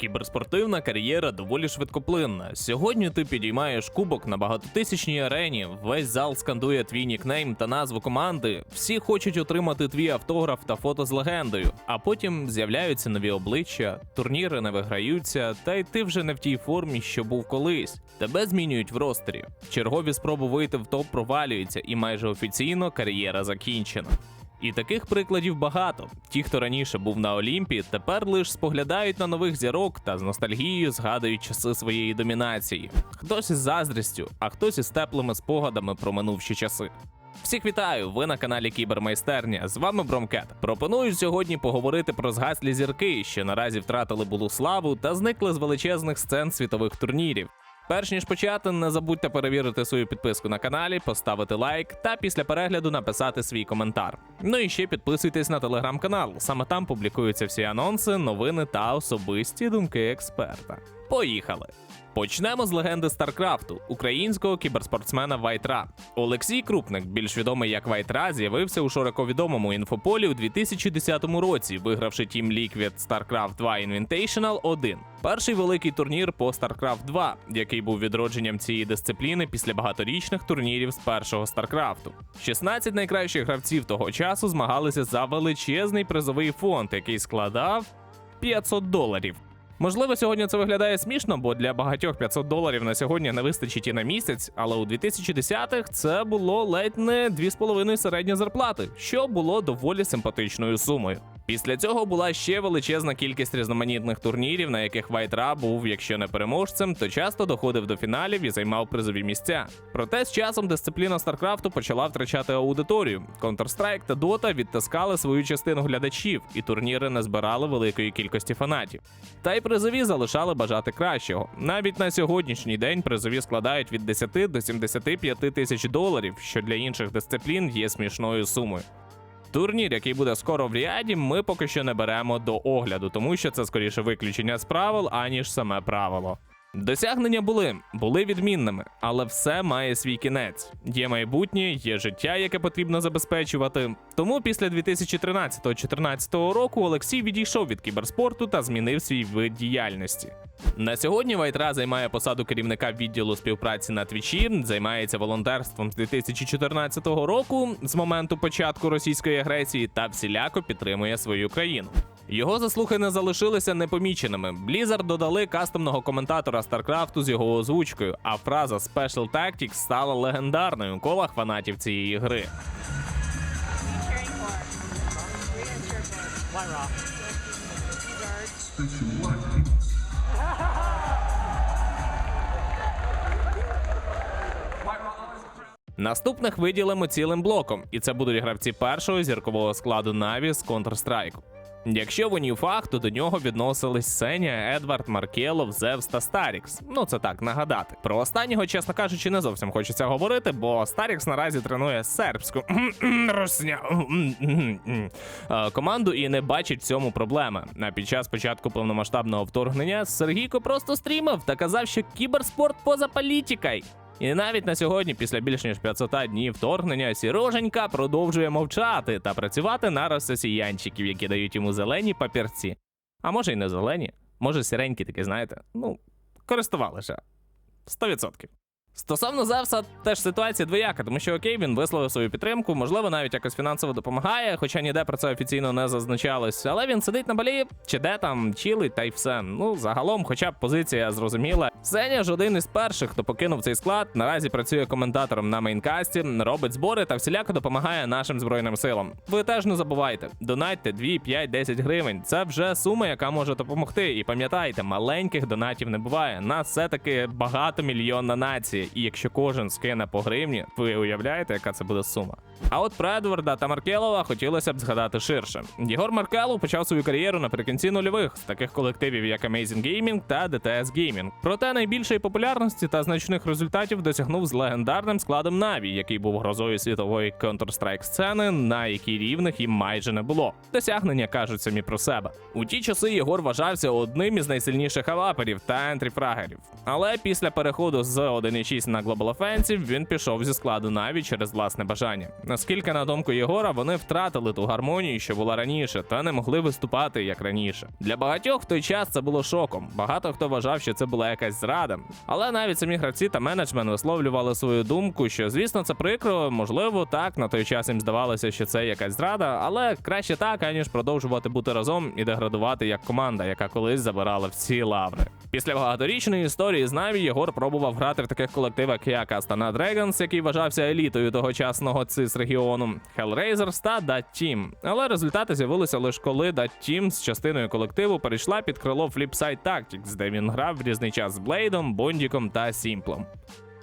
Кіберспортивна кар'єра доволі швидкоплинна. Сьогодні ти підіймаєш кубок на багатотисячній арені. Весь зал скандує твій нікнейм та назву команди. Всі хочуть отримати твій автограф та фото з легендою. А потім з'являються нові обличчя, турніри не виграються, та й ти вже не в тій формі, що був колись. Тебе змінюють в ростері. Чергові спроби вийти в топ провалюються, і майже офіційно кар'єра закінчена. І таких прикладів багато. Ті, хто раніше був на Олімпі, тепер лише споглядають на нових зірок та з ностальгією згадують часи своєї домінації. Хтось із заздрістю, а хтось із теплими спогадами про минувші часи. Всіх вітаю! Ви на каналі Кібермайстерня. З вами Бромкет. Пропоную сьогодні поговорити про згаслі зірки, що наразі втратили булу славу та зникли з величезних сцен світових турнірів. Перш ніж почати, не забудьте перевірити свою підписку на каналі, поставити лайк та після перегляду написати свій коментар. Ну і ще підписуйтесь на телеграм-канал. Саме там публікуються всі анонси, новини та особисті думки експерта. Поїхали! Почнемо з легенди Старкрафту, українського кіберспортсмена Вайтра. Олексій Крупник, більш відомий як Вайтра, з'явився у широко відомому інфополі у 2010 році, вигравши Team Liquid StarCraft 2 Invitational 1. Перший великий турнір по StarCraft 2, який був відродженням цієї дисципліни після багаторічних турнірів з першого StarCraft. 16 найкращих гравців того часу змагалися за величезний призовий фонд, який складав 500 доларів. Можливо, сьогодні це виглядає смішно, бо для багатьох 500 доларів на сьогодні не вистачить і на місяць, але у 2010-х це було ледь не 2,5 середньої зарплати, що було доволі симпатичною сумою. Після цього була ще величезна кількість різноманітних турнірів, на яких Вайтра був, якщо не переможцем, то часто доходив до фіналів і займав призові місця. Проте з часом дисципліна Старкрафту почала втрачати аудиторію. Counter-Strike та Dota відтискали свою частину глядачів, і турніри не збирали великої кількості фанатів. Та й призові залишали бажати кращого. Навіть на сьогоднішній день призові складають від 10 до 75 тисяч доларів, що для інших дисциплін є смішною сумою. Турнір, який буде скоро в Ріаді, ми поки що не беремо до огляду, тому що це скоріше виключення з правил, аніж саме правило. Досягнення були, були відмінними, але все має свій кінець. Є майбутнє, є життя, яке потрібно забезпечувати. Тому після 2013-2014 року Олексій відійшов від кіберспорту та змінив свій вид діяльності. На сьогодні Вайтра займає посаду керівника відділу співпраці на Твічі, займається волонтерством з 2014 року з моменту початку російської агресії та всіляко підтримує свою країну. Його заслуги не залишилися непоміченими. Blizzard додали кастомного коментатора StarCraft з його озвучкою, а фраза Special Tactics стала легендарною у колах фанатів цієї гри. Наступних виділимо цілим блоком, і це будуть гравці першого зіркового складу Наві з Counter-Strike. Якщо ви Ньюфах, то до нього відносились Сеня, Едвард, Маркелов, Зевс та Старікс. Ну це так нагадати. Про останнього, чесно кажучи, не зовсім хочеться говорити, бо Старікс наразі тренує сербську русня команду і не бачить в цьому проблеми. А під час початку повномасштабного вторгнення Сергійко просто стрімив та казав, що кіберспорт поза політикою. І навіть на сьогодні, після більш ніж 500 днів вторгнення, сіроженька продовжує мовчати та працювати на росіянчиків, які дають йому зелені папірці. А може й не зелені, може сіренькі такі, знаєте. Ну, користувалися. 100%. Стосовно Зевса, теж ситуація двояка, тому що окей, він висловив свою підтримку, можливо, навіть якось фінансово допомагає, хоча ніде про це офіційно не зазначалось. Але він сидить на балі, чи де там, чилить, та й все. Ну, загалом, хоча б позиція зрозуміла. Сеня ж один із перших, хто покинув цей склад. Наразі працює коментатором на мейнкасті, робить збори та всіляко допомагає нашим збройним силам. Ви теж не забувайте, донатьте 2, 5, 10 гривень. Це вже сума, яка може допомогти. І пам'ятайте, маленьких донатів не буває. Нас все таки багатомільйонна нація. І якщо кожен скине по гривні, ви уявляєте, яка це буде сума. А от про Едварда та Маркелова хотілося б згадати ширше. Єгор Маркелов почав свою кар'єру наприкінці нульових з таких колективів, як Amazing Gaming та DTS Gaming. Проте найбільшої популярності та значних результатів досягнув з легендарним складом Na'Vi, який був грозою світової Counter-Strike сцени, на якій рівних їм майже не було. Досягнення кажуть самі про себе. У ті часи Єгор вважався одним із найсильніших аваперів та ентріфрагерів. Але після переходу з 1.6 на Global Offensive він пішов зі складу Na'Vi через власне бажання. Наскільки, на думку Єгора, вони втратили ту гармонію, що була раніше, та не могли виступати як раніше. Для багатьох в той час це було шоком. Багато хто вважав, що це була якась зрада. Але навіть самі гравці та менеджмент висловлювали свою думку, що звісно це прикро, можливо, так на той час їм здавалося, що це якась зрада, але краще так, аніж продовжувати бути разом і деградувати як команда, яка колись забирала всі лаври. Після багаторічної історії з Наві Єгор пробував грати в таких колективах, як Astana Dragons, який вважався елітою тогочасного цис регіону, Hellraisers та Dot Team. Але результати з'явилися лише коли Dot Team з частиною колективу перейшла під крило Flipside Tactics, де він грав в різний час з Блейдом, Бондіком та Сімплом.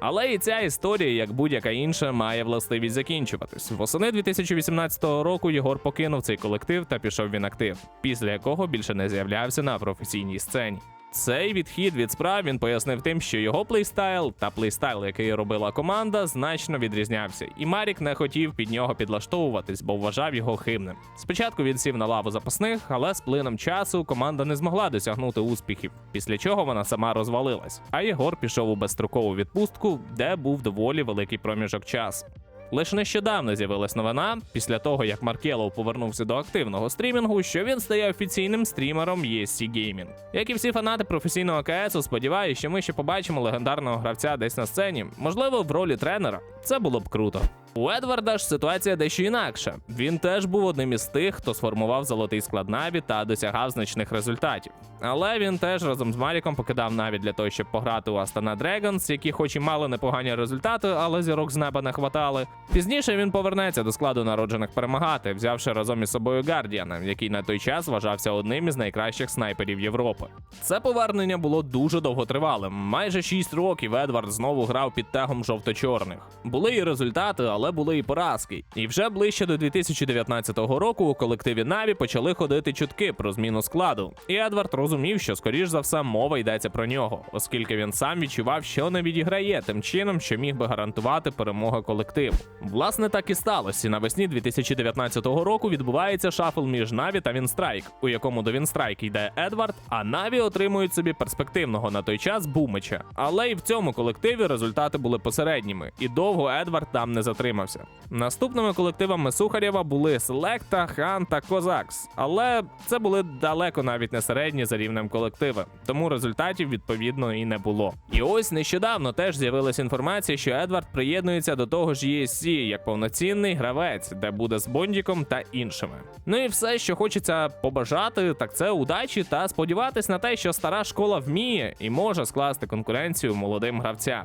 Але і ця історія, як будь-яка інша, має властивість закінчуватись. Восени 2018 року Єгор покинув цей колектив та пішов в інактив, після якого більше не з'являвся на професійній сцені. Цей відхід від справ він пояснив тим, що його плейстайл та плейстайл, який робила команда, значно відрізнявся, і Марік не хотів під нього підлаштовуватись, бо вважав його хибним. Спочатку він сів на лаву запасних, але з плином часу команда не змогла досягнути успіхів, після чого вона сама розвалилась. А Єгор пішов у безстрокову відпустку, де був доволі великий проміжок часу. Лише нещодавно з'явилась новина після того, як Маркелов повернувся до активного стрімінгу, що він стає офіційним стрімером ESC Gaming. Як і всі фанати професійного КСу, сподіваюся, що ми ще побачимо легендарного гравця десь на сцені, можливо, в ролі тренера. Це було б круто. У Едварда ж ситуація дещо інакша. Він теж був одним із тих, хто сформував золотий склад Наві та досягав значних результатів. Але він теж разом з Маріком покидав Наві для того, щоб пограти у Astana Dragons, які хоч і мали непогані результати, але зірок з неба не хватали. Пізніше він повернеться до складу народжених перемагати, взявши разом із собою Гардіана, який на той час вважався одним із найкращих снайперів Європи. Це повернення було дуже довготривалим. Майже 6 років Едвард знову грав під тегом жовто-чорних. Були і результати, але були і поразки. І вже ближче до 2019 року у колективі Наві почали ходити чутки про зміну складу. І Едвард розумів, що скоріш за все мова йдеться про нього, оскільки він сам відчував, що не відіграє тим чином, що міг би гарантувати перемогу колективу. Власне, так і сталося. Навесні 2019 року відбувається шафл між Наві та Вінстрайк, у якому до Вінстрайк йде Едвард, а Наві отримують собі перспективного на той час Бумича. Але і в цьому колективі результати були посередніми, і довго Едвард там не затримався. Наступними колективами Сухарєва були Селекта, Хан та Козакс, але це були далеко навіть не середні за рівнем колективи, тому результатів відповідно і не було. І ось нещодавно теж з'явилася інформація, що Едвард приєднується до того ж ESC як повноцінний гравець, де буде з Бондіком та іншими. Ну і все, що хочеться побажати, так це удачі та сподіватись на те, що стара школа вміє і може скласти конкуренцію молодим гравцям.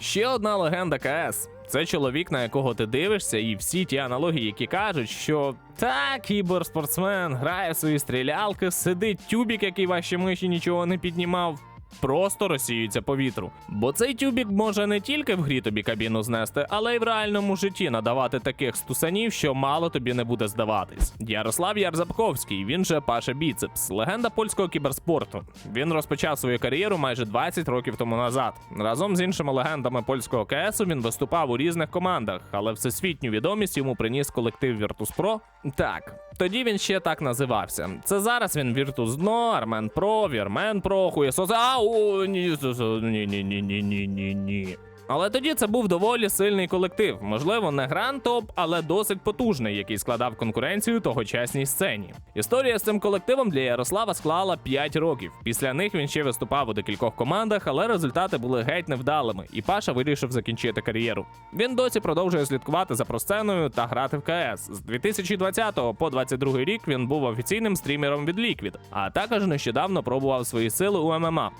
Ще одна легенда КС. Це чоловік, на якого ти дивишся, і всі ті аналогії, які кажуть, що та кіберспортсмен грає в свої стрілялки, сидить тюбік, який ваші миші нічого не піднімав. Просто розсіюється по вітру. Бо цей тюбік може не тільки в грі тобі кабіну знести, але й в реальному житті надавати таких стусанів, що мало тобі не буде здаватись. Ярослав Ярзапковський, він же Паша Біцепс, легенда польського кіберспорту. Він розпочав свою кар'єру майже 20 років тому назад. Разом з іншими легендами польського КСу він виступав у різних командах, але всесвітню відомість йому приніс колектив Virtus.pro. Так, тоді він ще так називався. Це зараз він Virtus Dno, Армен про Вірмен Pro, Хуєсос. Ау, ні, ні, ні, ні, ні, ні. Але тоді це був доволі сильний колектив. Можливо, не гранд топ, але досить потужний, який складав конкуренцію тогочасній сцені. Історія з цим колективом для Ярослава склала 5 років. Після них він ще виступав у декількох командах, але результати були геть невдалими, і Паша вирішив закінчити кар'єру. Він досі продовжує слідкувати за просценою та грати в КС. З 2020 по 2022 рік він був офіційним стрімером від Liquid, а також нещодавно пробував свої сили у ММА.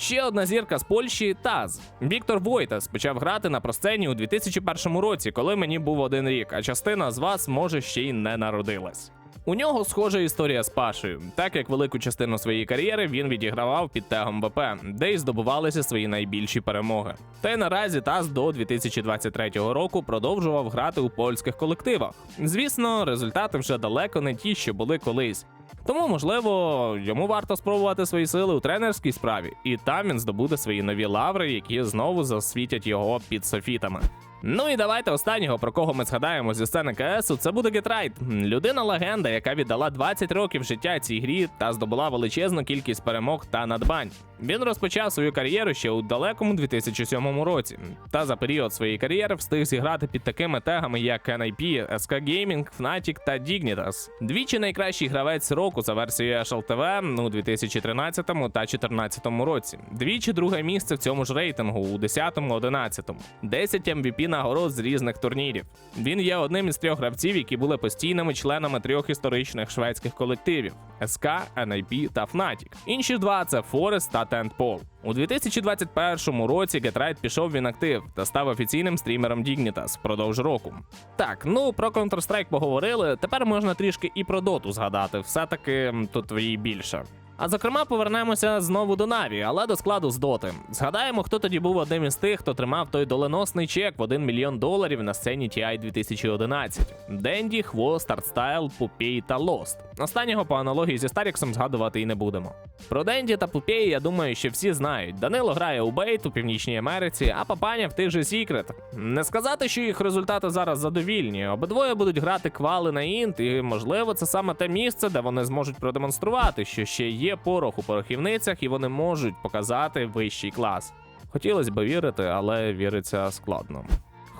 Ще одна зірка з Польщі Таз. Віктор Войтас почав грати на просцені у 2001 році, коли мені був один рік, а частина з вас може ще й не народилась. У нього схожа історія з Пашею, так як велику частину своєї кар'єри він відігравав під тегом ВП, де й здобувалися свої найбільші перемоги. Та й наразі Таз до 2023 року продовжував грати у польських колективах. Звісно, результати вже далеко не ті, що були колись. Тому, можливо, йому варто спробувати свої сили у тренерській справі, і там він здобуде свої нові лаври, які знову засвітять його під софітами. Ну і давайте останнього, про кого ми згадаємо зі сцени КСу, це буде Гетрайт. Людина легенда, яка віддала 20 років життя цій грі та здобула величезну кількість перемог та надбань. Він розпочав свою кар'єру ще у далекому 2007 році. Та за період своєї кар'єри встиг зіграти під такими тегами, як NIP, SK Gaming, Fnatic та Dignitas. Двічі найкращий гравець року за версією HLTV у 2013 та 2014 році. Двічі друге місце в цьому ж рейтингу у 10-11. 10 MVP нагород з різних турнірів. Він є одним із трьох гравців, які були постійними членами трьох історичних шведських колективів: SK, NIP та Fnatic. Інші два це Forest та Tentpole. У 2021 році Гетрайт пішов в інактив та став офіційним стрімером Dignitas впродовж року. Так, ну про Counter-Strike поговорили. Тепер можна трішки і про доту згадати. Все-таки м, тут її більше. А зокрема, повернемося знову до Наві, але до складу з доти. Згадаємо, хто тоді був одним із тих, хто тримав той доленосний чек в 1 мільйон доларів на сцені TI 2011. Денді, Хвост, Артстайл, Пупей та Лост. Останнього по аналогії зі Старіксом згадувати і не будемо. Про Денді та Пупей, я думаю, що всі знають. Данило грає у Бейт у Північній Америці, а Папаня в тих же Сікрет. Не сказати, що їх результати зараз задовільні. Обидвоє будуть грати квали на інт, і можливо, це саме те місце, де вони зможуть продемонструвати, що ще є порох у порохівницях, і вони можуть показати вищий клас. Хотілося б вірити, але віриться складно.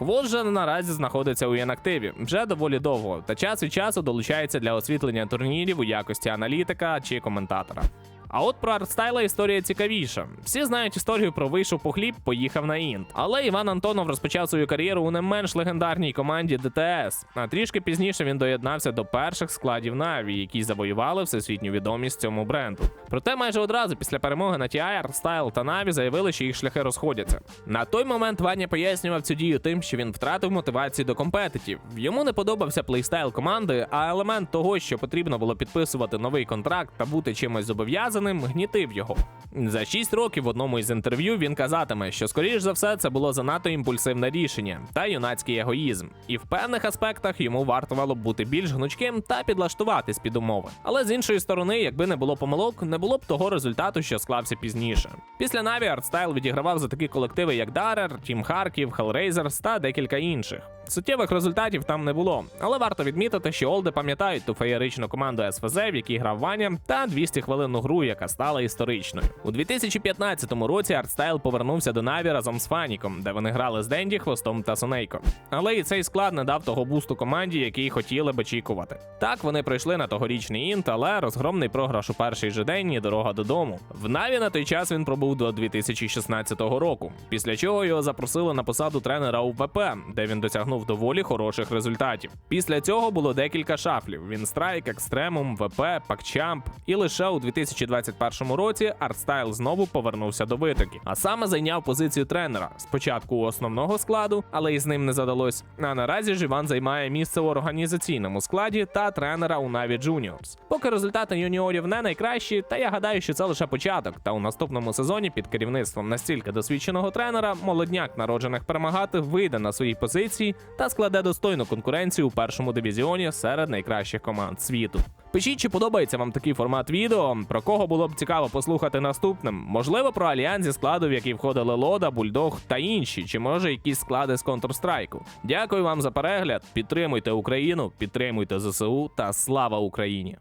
Хвост наразі знаходиться у інактиві вже доволі довго, та час від часу долучається для освітлення турнірів у якості аналітика чи коментатора. А от про артстайла історія цікавіша. Всі знають історію про вийшов по хліб, поїхав на інт. Але Іван Антонов розпочав свою кар'єру у не менш легендарній команді ДТС. А трішки пізніше він доєднався до перших складів Наві, які завоювали всесвітню відомість цьому бренду. Проте майже одразу після перемоги на TI, Артстайл та Наві заявили, що їх шляхи розходяться. На той момент Ваня пояснював цю дію тим, що він втратив мотивацію до компетитів. Йому не подобався плейстайл команди, а елемент того, що потрібно було підписувати новий контракт та бути чимось зобов'язаним, гнітив його. За 6 років в одному із інтерв'ю він казатиме, що скоріш за все це було занадто імпульсивне рішення та юнацький егоїзм. І в певних аспектах йому вартувало б бути більш гнучким та підлаштуватись під умови. Але з іншої сторони, якби не було помилок, не було б того результату, що склався пізніше. Після Наві Артстайл відігравав за такі колективи, як Дарер, Тім Харків, Hellraisers та декілька інших. Суттєвих результатів там не було, але варто відмітити, що Олди пам'ятають ту феєричну команду СФЗ, в якій грав Ваня, та 200 хвилинну гру, яка стала історичною. У 2015 році Артстайл повернувся до Наві разом з Фаніком, де вони грали з Денді, Хвостом та Сонейком. Але і цей склад не дав того бусту команді, який хотіли б очікувати. Так вони пройшли на тогорічний інт, але розгромний програш у перший же день і дорога додому. В Наві на той час він пробув до 2016 року, після чого його запросили на посаду тренера у ВП, де він досягнув доволі хороших результатів. Після цього було декілька шафлів: він страйк, екстремум, ВП, пакчамп. І лише у 2021 році Артстайл знову повернувся до витоки, а саме зайняв позицію тренера. Спочатку у основного складу, але із ним не задалось. А наразі ж Іван займає місце в організаційному складі та тренера у Наві Juniors. Поки результати юніорів не найкращі, та я гадаю, що це лише початок. Та у наступному сезоні під керівництвом настільки досвідченого тренера молодняк народжених перемагати вийде на свої позиції та складе достойну конкуренцію у першому дивізіоні серед найкращих команд світу. Пишіть, чи подобається вам такий формат відео, про кого було б цікаво послухати наступним. Можливо, про альянс зі складу, в який входили Лода, Бульдог та інші, чи може якісь склади з Counter-Strike. Дякую вам за перегляд. Підтримуйте Україну, підтримуйте ЗСУ та слава Україні!